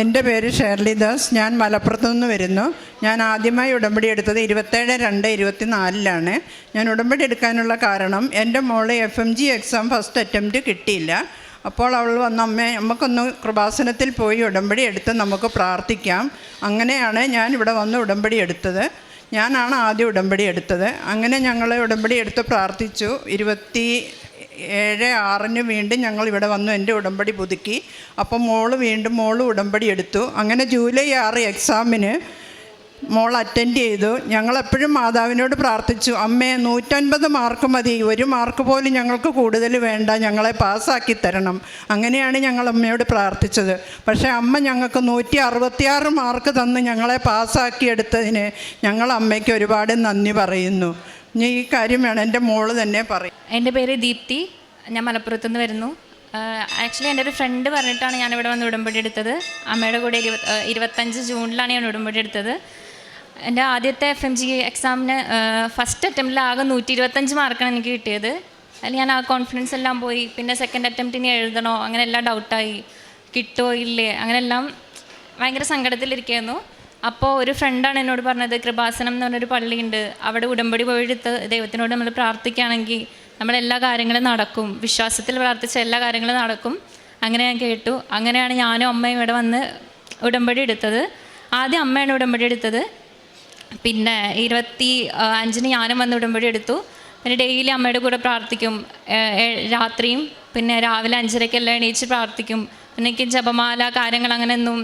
എന്റെ പേര് ഷേർലി ദാസ്. ഞാൻ മലപ്പുറത്തു നിന്ന് വരുന്നു. ഞാൻ ആദ്യമായി ഉടമ്പടി എടുത്തത് ഇരുപത്തേഴ് രണ്ട് ഇരുപത്തി നാലിലാണ് ഞാൻ ഉടമ്പടി എടുക്കാനുള്ള കാരണം എന്റെ മോളെ F M G exam first attempt കിട്ടിയില്ല. അപ്പോൾ അവൾ വന്ന അമ്മ നമുക്കൊന്ന് കൃപാസനത്തിൽ പോയി ഉടമ്പടി എടുത്ത് നമുക്ക് പ്രാർത്ഥിക്കാം. അങ്ങനെയാണ് ഞാൻ ഇവിടെ വന്ന് ഉടമ്പടി എടുത്തത്. ഞാനാണ് ആദ്യം ഉടമ്പടി എടുത്തത്. അങ്ങനെ ഞങ്ങൾ ഉടമ്പടി എടുത്ത് പ്രാർത്ഥിച്ചു. ഇരുപത്തി ഏഴ് ആറിന് വീണ്ടും ഞങ്ങൾ ഇവിടെ വന്നു എന്റെ ഉടമ്പടി പുതുക്കി. അപ്പം മോൾ വീണ്ടും മോൾ ഉടമ്പടി എടുത്തു. അങ്ങനെ ജൂലൈ ആറ് എക്സാമിന് മോൾ അറ്റൻഡ് ചെയ്തു. ഞങ്ങളെപ്പോഴും മാതാവിനോട് പ്രാർത്ഥിച്ചു. അമ്മേ നൂറ്റൻപത് മാർക്ക് മതി. ഒരു മാർക്ക് പോലും ഞങ്ങൾക്ക് കൂടുതൽ വേണ്ട. ഞങ്ങളെ പാസ്സാക്കി തരണം. അങ്ങനെയാണ് ഞങ്ങൾ അമ്മയോട് പ്രാർത്ഥിച്ചത്. പക്ഷേ അമ്മ ഞങ്ങൾക്ക് നൂറ്റി അറുപത്തിയാറ് മാർക്ക് തന്ന് ഞങ്ങളെ പാസ്സാക്കി എടുത്തതിന് ഞങ്ങൾ അമ്മയ്ക്ക് ഒരുപാട് നന്ദി പറയുന്നു. ഇനി ഈ കാര്യം വേണം. എന്റെ മോൾ തന്നെ പറയും. എന്റെ പേര് ദീപ്തി. ഞാൻ മലപ്പുറത്ത് നിന്ന് വരുന്നു ആക്ച്വലി എന്റെ ഒരു ഫ്രണ്ട് പറഞ്ഞിട്ടാണ് ഞാൻ ഇവിടെ വന്ന് ഉടമ്പടി എടുത്തത്. അമ്മയുടെ കൂടെ ഇരുപത് ആ, ഇരുപത്തഞ്ച് ജൂണിലാണ് ഞാൻ ഉടമ്പടി എടുത്തത്. എന്റെ ആദ്യത്തെ എഫ് എം ജി എക്സാമിന് ഫസ്റ്റ് അറ്റംപ്റ്റിൽ ആകെ നൂറ്റി ഇരുപത്തഞ്ച് മാർക്കാണ് എനിക്ക് കിട്ടിയത്. അതിൽ ഞാൻ ആ കോൺഫിഡൻസ് എല്ലാം പോയി. പിന്നെ സെക്കൻഡ് അറ്റംപ്റ്റിന് എഴുതണോ? അങ്ങനെ എല്ലാം ഡൗട്ടായി കിട്ടുമോ ഇല്ലേ? അങ്ങനെല്ലാം ഭയങ്കര സങ്കടത്തിലിരിക്കുകയായിരുന്നു അപ്പോൾ ഒരു ഫ്രണ്ടാണ് എന്നോട് പറഞ്ഞത് കൃപാസനം എന്ന് പറഞ്ഞൊരു പള്ളിയുണ്ട്. അവിടെ ഉടമ്പടി പോയെടുത്ത് ദൈവത്തിനോട് നമ്മൾ പ്രാർത്ഥിക്കുകയാണെങ്കിൽ നമ്മളെല്ലാ കാര്യങ്ങളും നടക്കും. വിശ്വാസത്തിൽ പ്രാർത്ഥിച്ച എല്ലാ കാര്യങ്ങളും നടക്കും. അങ്ങനെ ഞാൻ കേട്ടു. അങ്ങനെയാണ് ഞാനും അമ്മയും ഇവിടെ വന്ന് ഉടമ്പടി എടുത്തത്. ആദ്യം അമ്മയാണ് ഉടമ്പടി എടുത്തത്. പിന്നെ ഇരുപത്തി അഞ്ചിന് ഞാനും വന്ന് ഉടമ്പടി എടുത്തു. പിന്നെ ഡെയിലി അമ്മയുടെ കൂടെ പ്രാർത്ഥിക്കും. രാത്രിയും പിന്നെ രാവിലെ അഞ്ചരയ്ക്കെല്ലാം എണീച്ച് പ്രാർത്ഥിക്കും. പിന്നെ എനിക്ക് ജപമാല കാര്യങ്ങൾ അങ്ങനെയൊന്നും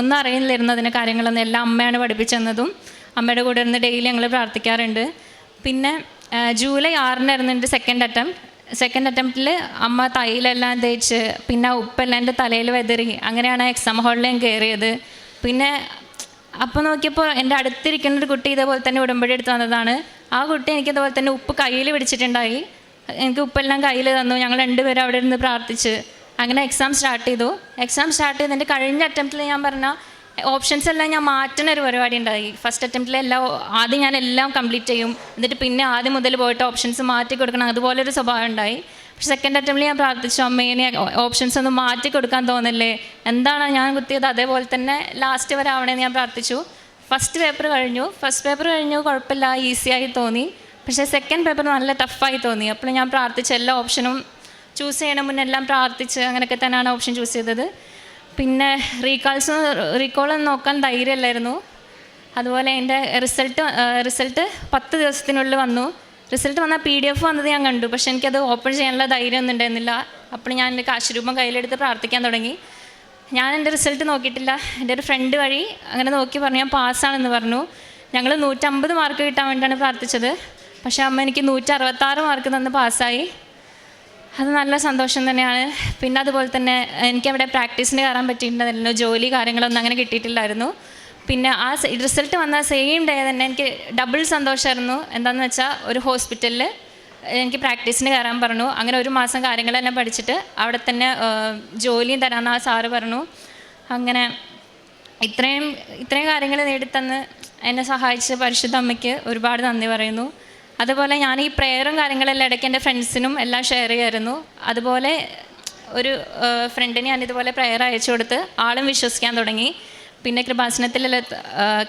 ഒന്നും അറിയില്ലായിരുന്നു അതിന്റെ കാര്യങ്ങളൊന്നും എല്ലാം അമ്മയാണ് പഠിപ്പിച്ചെന്നതും അമ്മയുടെ കൂടെ ഇരുന്ന് ഡെയിലി ഞങ്ങൾ പ്രാർത്ഥിക്കാറുണ്ട്. പിന്നെ ജൂലൈ ആറിനായിരുന്നു എന്റെ സെക്കൻഡ് അറ്റംപ്റ്റ് സെക്കൻഡ് അറ്റംപ്റ്റിൽ അമ്മ തൈലെല്ലാം തേച്ച് പിന്നെ ഉപ്പെല്ലാം എന്റെ തലയിൽ വെതറി അങ്ങനെയാണ് എക്സാം ഹാളിൽ ഞാൻ കയറിയത് പിന്നെ അപ്പോൾ നോക്കിയപ്പോൾ എന്റെ അടുത്തിരിക്കുന്ന ഒരു കുട്ടി ഇതേപോലെ തന്നെ ഉടമ്പടി എടുത്ത് വന്നതാണ്. ആ കുട്ടി എനിക്ക് ഇതുപോലെ തന്നെ ഉപ്പ് കയ്യിൽ പിടിച്ചിട്ടുണ്ടായി. എനിക്ക് ഉപ്പെല്ലാം കയ്യിൽ തന്നു. ഞങ്ങൾ രണ്ടുപേരും അവിടെ ഇരുന്ന് പ്രാർത്ഥിച്ച്. അങ്ങനെ എക്സാം സ്റ്റാർട്ട് ചെയ്തു. എക്സാം സ്റ്റാർട്ട് ചെയ്തതിന്റെ കഴിഞ്ഞ അറ്റംപ്റ്റിൽ ഞാൻ പറഞ്ഞ ഓപ്ഷൻസ് എല്ലാം ഞാൻ മാറ്റുന്ന ഒരു പരിപാടി ഉണ്ടായി. ഫസ്റ്റ് അറ്റംപ്റ്റിൽ എല്ലാം ആദ്യം ഞാൻ എല്ലാം കംപ്ലീറ്റ് ചെയ്യും. എന്നിട്ട് പിന്നെ ആദ്യം മുതൽ പോയിട്ട് ഓപ്ഷൻസ് മാറ്റി കൊടുക്കണം. അതുപോലെ ഒരു സ്വഭാവം ഉണ്ടായി. പക്ഷെ സെക്കൻഡ് അറ്റംപ്റ്റിൽ ഞാൻ പ്രാർത്ഥിച്ചു അമ്മേനെ ഓപ്ഷൻസ് ഒന്നും മാറ്റി കൊടുക്കാൻ തോന്നില്ലേ? എന്താണ് ഞാൻ കുത്തിയത്? അതേപോലെ തന്നെ ലാസ്റ്റ് വരെ ആവണേന്ന് ഞാൻ പ്രാർത്ഥിച്ചു. ഫസ്റ്റ് പേപ്പർ കഴിഞ്ഞു. ഫസ്റ്റ് പേപ്പർ കഴിഞ്ഞു. കുഴപ്പമില്ല. ഈസിയായി തോന്നി. പക്ഷേ സെക്കൻഡ് പേപ്പർ നല്ല ടഫായി തോന്നി. അപ്പോൾ ഞാൻ പ്രാർത്ഥിച്ച എല്ലാ ഓപ്ഷനും ചൂസ് ചെയ്യണ മുന്നെല്ലാം പ്രാർത്ഥിച്ച് അങ്ങനെയൊക്കെ തന്നെയാണ് ഓപ്ഷൻ ചൂസ് ചെയ്തത്. പിന്നെ റീകാൾസ് റീകോളൊന്നും നോക്കാൻ ധൈര്യമില്ലായിരുന്നു അതുപോലെ എന്റെ റിസൾട്ട് റിസൾട്ട് പത്ത് ദിവസത്തിനുള്ളിൽ വന്നു. റിസൾട്ട് വന്നാൽ പി ഡി എഫ് വന്നത് ഞാൻ കണ്ടു. പക്ഷെ എനിക്കത് ഓപ്പൺ ചെയ്യാനുള്ള ധൈര്യമൊന്നും ഉണ്ടായിരുന്നില്ല. അപ്പോൾ ഞാൻ എന്റെ കാശുരൂപം കയ്യിലെടുത്ത് പ്രാർത്ഥിക്കാൻ തുടങ്ങി. ഞാൻ എന്റെ റിസൾട്ട് നോക്കിയിട്ടില്ല. എന്റെ ഒരു ഫ്രണ്ട് വഴി അങ്ങനെ നോക്കി പറഞ്ഞു ഞാൻ പാസ്സാണെന്ന് പറഞ്ഞു. ഞങ്ങൾ നൂറ്റമ്പത് മാർക്ക് കിട്ടാൻ വേണ്ടിയാണ് പ്രാർത്ഥിച്ചത്. പക്ഷേ അമ്മ എനിക്ക് നൂറ്റി അറുപത്താറ് മാർക്ക് തന്ന് പാസ്സായി അത് നല്ല സന്തോഷം തന്നെയാണ്. പിന്നെ അതുപോലെ തന്നെ എനിക്ക് അവിടെ പ്രാക്ടീസിന് കയറാൻ പറ്റിയിട്ടുണ്ടായിരുന്നല്ലോ ജോലി കാര്യങ്ങളൊന്നും അങ്ങനെ കിട്ടിയിട്ടില്ലായിരുന്നു. പിന്നെ ആ റിസൾട്ട് വന്ന സെയിം ഡേ തന്നെ എനിക്ക് ഡബിൾ സന്തോഷമായിരുന്നു എന്താണെന്ന് വെച്ചാൽ ഒരു ഹോസ്പിറ്റലിൽ എനിക്ക് പ്രാക്ടീസിന് കയറാൻ പറഞ്ഞു. അങ്ങനെ ഒരു മാസം കാര്യങ്ങളെല്ലാം പഠിച്ചിട്ട് അവിടെ തന്നെ ജോലിയും തരാമെന്ന് ആ സാറ് പറഞ്ഞു. അങ്ങനെ ഇത്രയും ഇത്രയും കാര്യങ്ങൾ നേടിത്തന്ന് എന്നെ സഹായിച്ച പരിശുദ്ധ അമ്മയ്ക്ക് ഒരുപാട് നന്ദി പറയുന്നു. അതുപോലെ ഞാൻ ഈ പ്രെയറും കാര്യങ്ങളെല്ലാം ഇടയ്ക്ക് എൻ്റെ ഫ്രണ്ട്സിനും എല്ലാം ഷെയർ ചെയ്യായിരുന്നു അതുപോലെ ഒരു ഫ്രണ്ടിന് ഞാൻ ഇതുപോലെ പ്രെയർ അയച്ചു കൊടുത്ത് ആളും വിശ്വസിക്കാൻ തുടങ്ങി പിന്നെ കൃപാസനത്തിൽ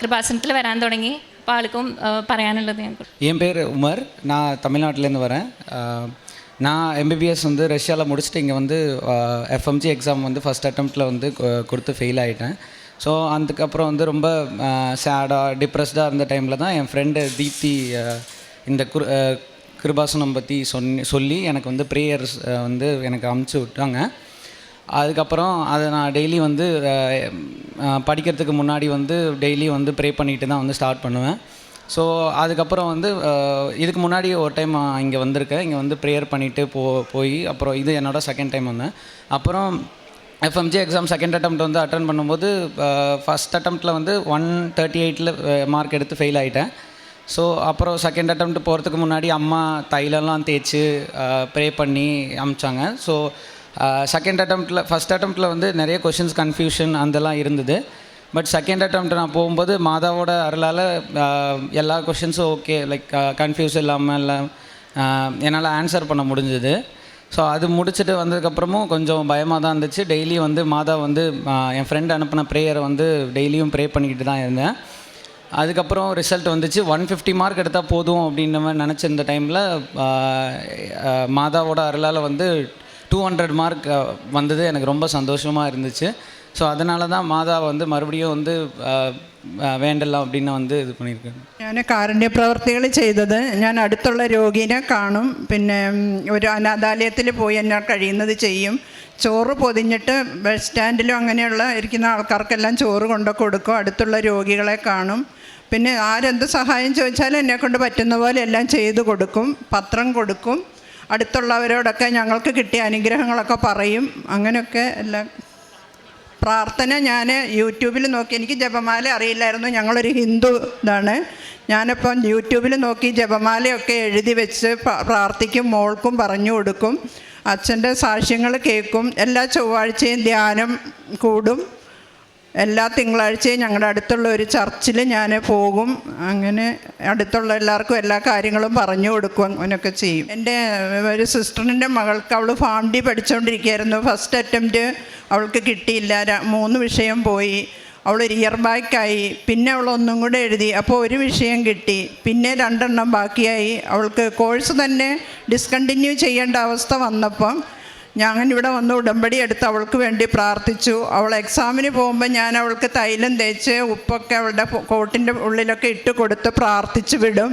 കൃപാസനത്തിൽ വരാൻ തുടങ്ങി അപ്പോൾ ആൾക്കും ആ, പറയാനുള്ളത് ഞാൻ என் பேர் உமர் நான் தமிழ்நாட்டிலேருந்து வரேன் ஆஹ் நான் எம்பிபிஎஸ் வந்து ரஷ்யாவில் முடிச்சுட்டு இங்கே வந்து எஃப்எம்ஜி எக்ஸாம் வந்து ஃபஸ்ட் அட்டம்ப்டில் வந்து கொ- கொடுத்து ஃபெயில் ஆகிட்டேன் ஸோ அதுக்கப்புறம் வந்து ரொம்ப சேடாக டிப்ரெஸ்டாக இருந்த டைமில் தான் என் ஃப்ரெண்டு தீப்தி ஆஹ் இந்த குரு கிருபாசனம் பற்றி சொன்னி சொல்லி எனக்கு வந்து ப்ரேயர்ஸ் வந்து எனக்கு அமுச்சு விட்டாங்க. அதுக்கப்புறம் அதை நான் டெய்லி வந்து படிக்கிறதுக்கு முன்னாடி வந்து டெய்லி வந்து ப்ரே பண்ணிட்டு தான் வந்து ஸ்டார்ட் பண்ணுவேன். ஸோ அதுக்கப்புறம் வந்து இதுக்கு முன்னாடி ஒரு டைம் இங்கே வந்திருக்கேன். இங்கே வந்து ப்ரேயர் பண்ணிவிட்டு போ போய் அப்புறம் இது என்னோடய செகண்ட் டைம் வந்தேன். அப்புறம் எஃப்எம்ஜி எக்ஸாம் செகண்ட் அட்டம் வந்து அட்டன் பண்ணும்போது ஃபஸ்ட் அட்டம்ப்டில் வந்து ஒன் தேர்ட்டி எயிட்டில் மார்க் எடுத்து ஃபெயில் ஆகிட்டேன் ஸோ அப்புறம் செகண்ட் அட்டம் போகிறதுக்கு முன்னாடி அம்மா தைலம்லாம் தேய்ச்சி ப்ரே பண்ணி அமிச்சாங்க. ஸோ செகண்ட் அட்டம்ப்டில் ஃபஸ்ட் அட்டம்ப்டில் வந்து நிறைய கொஷின்ஸ் கன்ஃபியூஷன் அதெல்லாம் இருந்தது. பட் செகண்ட் அட்டம் நான் போகும்போது மாதாவோட அருளால் எல்லா கொஷின்ஸும் ஓகே லைக் கன்ஃபியூஸ் இல்லாமல் எல்லாம் என்னால் ஆன்சர் பண்ண முடிஞ்சுது. ஸோ அது முடிச்சுட்டு வந்ததுக்கப்புறமும் கொஞ்சம் பயமாக தான் இருந்துச்சு. டெய்லி வந்து மாதா வந்து என் ஃப்ரெண்ட் அனுப்பின ப்ரேயரை வந்து டெய்லியும் ப்ரே பண்ணிக்கிட்டு தான் இருந்தேன். அதுக்கப்புறம் ரிசல்ட் வந்துச்சு ஒன் ஃபிஃப்டி மார்க் எடுத்தால் போதும் அப்படின்ற மாதிரி நினச்சிருந்த டைமில் மாதாவோட அருளால் வந்து டூ ஹண்ட்ரட் மார்க் வந்தது எனக்கு ரொம்ப சந்தோஷமாக இருந்துச்சு ஸோ அதனால தான் மாதா வந்து மறுபடியும் வந்து ஆஹ், ஆஹ், வேண்டலாம் அப்படின்னு வந்து ഇത് பண்ணியிருக்கேன் ഞാൻ കാരുണ്യ പ്രവർത്തികൾ ചെയ്തത് ഞാൻ അടുത്തുള്ള രോഗീനെ കാണും പിന്നെ ഉം, ഒരു അനാഥാലയത്തിൽ പോയി എന്നാൽ കഴിയുന്നത് ചെയ്യും ചോറ് പൊതിഞ്ഞിട്ട് ബസ് സ്റ്റാൻഡിലും അങ്ങനെയുള്ള ഇരിക്കുന്ന ആൾക്കാർക്കെല്ലാം ചോറ് കൊണ്ടു കൊടുക്കും. അടുത്തുള്ള രോഗികളെ കാണും. പിന്നെ ആരെന്ത് സഹായം ചോദിച്ചാലും എന്നെ കൊണ്ട് പറ്റുന്ന പോലെ എല്ലാം ചെയ്തു കൊടുക്കും. പത്രം കൊടുക്കും. അടുത്തുള്ളവരോടൊക്കെ ഞങ്ങൾക്ക് കിട്ടിയ അനുഗ്രഹങ്ങളൊക്കെ പറയും. അങ്ങനെയൊക്കെ എല്ലാം. പ്രാർത്ഥന ഞാൻ യൂട്യൂബിൽ നോക്കി. എനിക്ക് ജപമാല അറിയില്ലായിരുന്നു. ഞങ്ങളൊരു ഹിന്ദു ഇതാണ്. ഞാനിപ്പം യൂട്യൂബിൽ നോക്കി ജപമാലയൊക്കെ എഴുതി വെച്ച് പ്രാർത്ഥിക്കും മോൾക്കും പറഞ്ഞു കൊടുക്കും. അച്ഛന്റെ സാക്ഷ്യങ്ങൾ കേൾക്കും. എല്ലാ ചൊവ്വാഴ്ചയും ധ്യാനം കൂടും. എല്ലാ തിങ്കളാഴ്ചയും ഞങ്ങളുടെ അടുത്തുള്ള ഒരു ചർച്ചിൽ ഞാൻ പോകും. അങ്ങനെ അടുത്തുള്ള എല്ലാവർക്കും എല്ലാ കാര്യങ്ങളും പറഞ്ഞു കൊടുക്കും അങ്ങനെയൊക്കെ ചെയ്യും. എന്റെ ഒരു സിസ്റ്ററിന്റെ മകൾക്ക് അവൾ ഫാമിലി പഠിച്ചുകൊണ്ടിരിക്കുകയായിരുന്നു ഫസ്റ്റ് അറ്റംപ്റ്റ് അവൾക്ക് കിട്ടിയില്ല. മൂന്ന് വിഷയം പോയി. അവൾ ഒരു ഇയർ ബാക്കായി പിന്നെ അവൾ ഒന്നും കൂടെ എഴുതി. അപ്പോൾ ഒരു വിഷയം കിട്ടി. പിന്നെ രണ്ടെണ്ണം ബാക്കിയായി. അവൾക്ക് കോഴ്സ് തന്നെ ഡിസ്കണ്ടിന്യൂ ചെയ്യേണ്ട അവസ്ഥ വന്നപ്പം ഞാൻ ഇവിടെ വന്ന് ഉടമ്പടി എടുത്ത് അവൾക്ക് വേണ്ടി പ്രാർത്ഥിച്ചു. അവൾ എക്സാമിന് പോകുമ്പോൾ ഞാൻ അവൾക്ക് തൈലം തേച്ച് ഉപ്പൊക്കെ അവളുടെ കോട്ടിന്റെ ഉള്ളിലൊക്കെ ഇട്ട് കൊടുത്ത് പ്രാർത്ഥിച്ചു വിടും.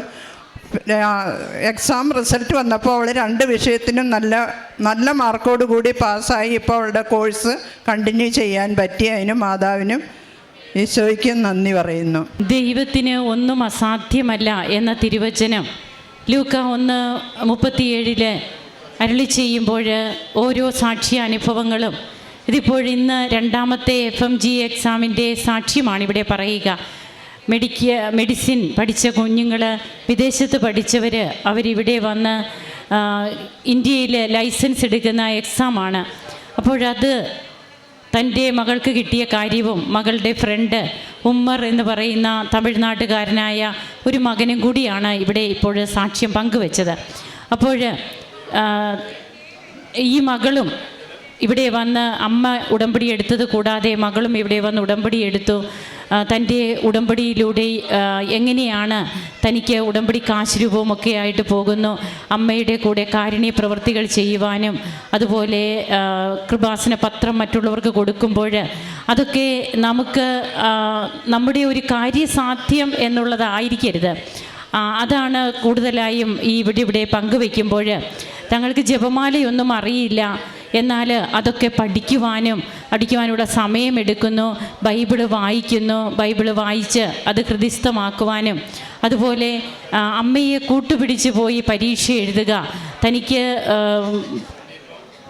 എക്സാം റിസൾട്ട് വന്നപ്പോൾ അവൾ രണ്ട് വിഷയത്തിനും നല്ല നല്ല മാർക്കോട് കൂടി പാസ്സായി ഇപ്പോൾ അവളുടെ കോഴ്സ് കണ്ടിന്യൂ ചെയ്യാൻ പറ്റി. അതിനും മാതാവിനും ഈശോയ്ക്കും നന്ദി പറയുന്നു. ദൈവത്തിന് ഒന്നും അസാധ്യമല്ല എന്ന തിരുവചനം ലൂക്ക ഒന്ന് മുപ്പത്തിയേഴിൽ അരുളി ചെയ്യുമ്പോൾ ഓരോ സാക്ഷി അനുഭവങ്ങളും ഇതിപ്പോൾ ഇന്ന് രണ്ടാമത്തെ എഫ് എം ജി എക്സാമിന്റെ സാക്ഷ്യമാണ് ഇവിടെ പറയുക. മെഡിക്ക മെഡിസിൻ പഠിച്ച കുഞ്ഞുങ്ങൾ വിദേശത്ത് പഠിച്ചവർ അവരിവിടെ വന്ന് ഇന്ത്യയിൽ ലൈസൻസ് എടുക്കുന്ന എക്സാമാണ് അപ്പോഴത് തന്റെ മകൾക്ക് കിട്ടിയ കാര്യവും മകളുടെ ഫ്രണ്ട് ഉമ്മർ എന്ന് പറയുന്ന തമിഴ്നാട്ടുകാരനായ ഒരു മകനും കൂടിയാണ് ഇവിടെ ഇപ്പോൾ സാക്ഷ്യം പങ്കുവെച്ചത്. അപ്പോൾ ഈ മകളും ഇവിടെ വന്ന് അമ്മ ഉടമ്പടി എടുത്തത് കൂടാതെ മകളും ഇവിടെ വന്ന് ഉടമ്പടി എടുത്തു. തന്റെ ഉടമ്പടിയിലൂടെ എങ്ങനെയാണ് തനിക്ക് ഉടമ്പടി കാശ് രൂപവുമൊക്കെ ആയിട്ട് പോകുന്നു? അമ്മയുടെ കൂടെ കാരുണ്യ പ്രവൃത്തികൾ ചെയ്യുവാനും അതുപോലെ കൃപാസന പത്രം മറ്റുള്ളവർക്ക് കൊടുക്കുമ്പോൾ അതൊക്കെ നമുക്ക് നമ്മുടെ ഒരു കാര്യസാധ്യം എന്നുള്ളതായിരിക്കരുത്. അതാണ് കൂടുതലായും ഈ ഇവിടെ ഇവിടെ പങ്കുവെക്കുമ്പോൾ തങ്ങൾക്ക് ജപമാലയൊന്നും അറിയില്ല. എന്നാൽ അതൊക്കെ പഠിക്കുവാനും പഠിക്കുവാനുള്ള സമയമെടുക്കുന്നു ബൈബിൾ വായിക്കുന്നു ബൈബിൾ വായിച്ച് അത് ഹൃദിസ്ഥമാക്കുവാനും അതുപോലെ അമ്മയെ കൂട്ടുപിടിച്ച് പോയി പരീക്ഷ എഴുതുക. തനിക്ക്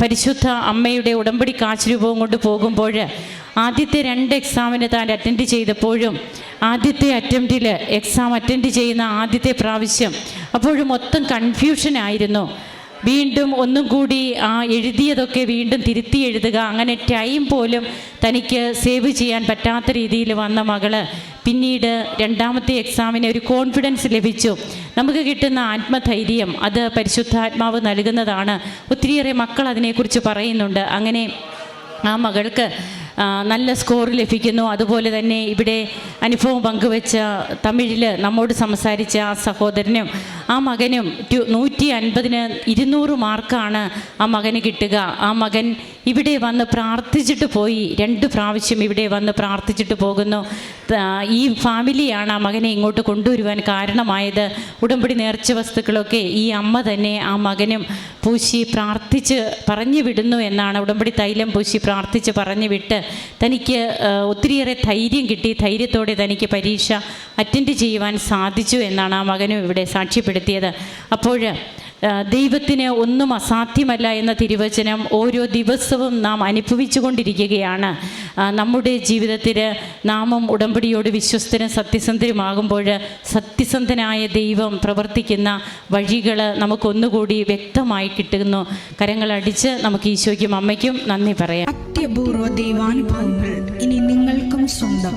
പരിശുദ്ധ അമ്മയുടെ ഉടമ്പടി കാശ് രൂപവും കൊണ്ട് പോകുമ്പോൾ ആദ്യത്തെ രണ്ട് എക്സാമിന് താൻ അറ്റൻഡ് ചെയ്തപ്പോഴും ആദ്യത്തെ അറ്റംപ്റ്റിൽ എക്സാം അറ്റൻഡ് ചെയ്യുന്ന ആദ്യത്തെ പ്രാവശ്യം അപ്പോഴും മൊത്തം കൺഫ്യൂഷനായിരുന്നു വീണ്ടും ഒന്നും കൂടി ആ എഴുതിയതൊക്കെ വീണ്ടും തിരുത്തി എഴുതുക. അങ്ങനെ ടൈം പോലും തനിക്ക് സേവ് ചെയ്യാൻ പറ്റാത്ത രീതിയിൽ വന്ന മകൾ പിന്നീട് രണ്ടാമത്തെ എക്സാമിന് ഒരു കോൺഫിഡൻസ് ലഭിച്ചു. നമുക്ക് കിട്ടുന്ന ആത്മധൈര്യം അത് പരിശുദ്ധാത്മാവ് നൽകുന്നതാണ്. ഒത്തിരിയേറെ മക്കൾ അതിനെക്കുറിച്ച് പറയുന്നുണ്ട്. അങ്ങനെ ആ മകൾക്ക് നല്ല സ്കോർ ലഭിക്കുന്നു. അതുപോലെ തന്നെ ഇവിടെ അനുഭവം പങ്കുവെച്ച തമിഴിൽ നമ്മോട് സംസാരിച്ച ആ സഹോദരനും ആ മകനും നൂറ്റി അൻപതിന് ഇരുന്നൂറ് മാർക്കാണ് ആ മകന് കിട്ടുക. ആ മകൻ ഇവിടെ വന്ന് പ്രാർത്ഥിച്ചിട്ട് പോയി. രണ്ട് പ്രാവശ്യം ഇവിടെ വന്ന് പ്രാർത്ഥിച്ചിട്ട് പോകുന്നു. ഈ ഫാമിലിയാണ് ആ മകനെ ഇങ്ങോട്ട് കൊണ്ടുവരുവാൻ കാരണമായത്. ഉടമ്പടി നേർച്ച വസ്തുക്കളൊക്കെ ഈ അമ്മ തന്നെ ആ മകനും പൂശി പ്രാർത്ഥിച്ച് പറഞ്ഞു വിടുന്നു എന്നാണ്. ഉടമ്പടി തൈലം പൂശി പ്രാർത്ഥിച്ച് പറഞ്ഞു വിട്ട് തനിക്ക് ഒത്തിരിയേറെ ധൈര്യം കിട്ടി. ധൈര്യത്തോടെ തനിക്ക് പരീക്ഷ അറ്റൻഡ് ചെയ്യുവാൻ സാധിച്ചു എന്നാണ് ആ മകനും ഇവിടെ സാക്ഷ്യപ്പെടുത്തിയത്. അപ്പോൾ ദൈവത്തിന് ഒന്നും അസാധ്യമല്ല എന്ന തിരുവചനം ഓരോ ദിവസവും നാം അനുഭവിച്ചു കൊണ്ടിരിക്കുകയാണ് നമ്മുടെ ജീവിതത്തിൽ നാമം ഉടമ്പടിയോട് വിശ്വസ്തനും സത്യസന്ധരുമാകുമ്പോൾ സത്യസന്ധനായ ദൈവം പ്രവർത്തിക്കുന്ന വഴികൾ നമുക്കൊന്നുകൂടി വ്യക്തമായി കിട്ടുന്നു. കരങ്ങളടിച്ച് നമുക്ക് ഈശോയ്ക്കും അമ്മയ്ക്കും നന്ദി പറയാം. അത്യപൂർവ ദൈവാനുഭവങ്ങൾ ഇനി നിങ്ങൾക്കും സ്വന്തം.